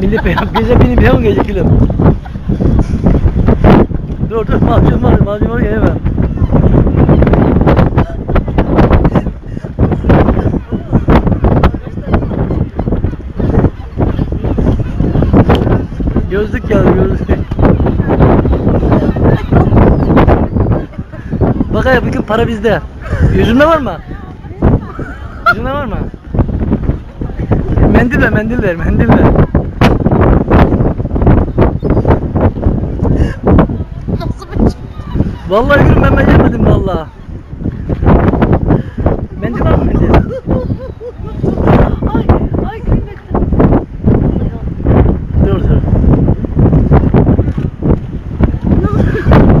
Gece benim hem gece gülüm. Dur dur mahkum var mahkum var gelemem. Gözlük geldi gözlük. Bak ya bugün para bizde. Yüzünde var mı? Yüzünde var mı? Mendil ver, mendil ver, mendil ver. Vallahi gülüm ben becermedim vallahi.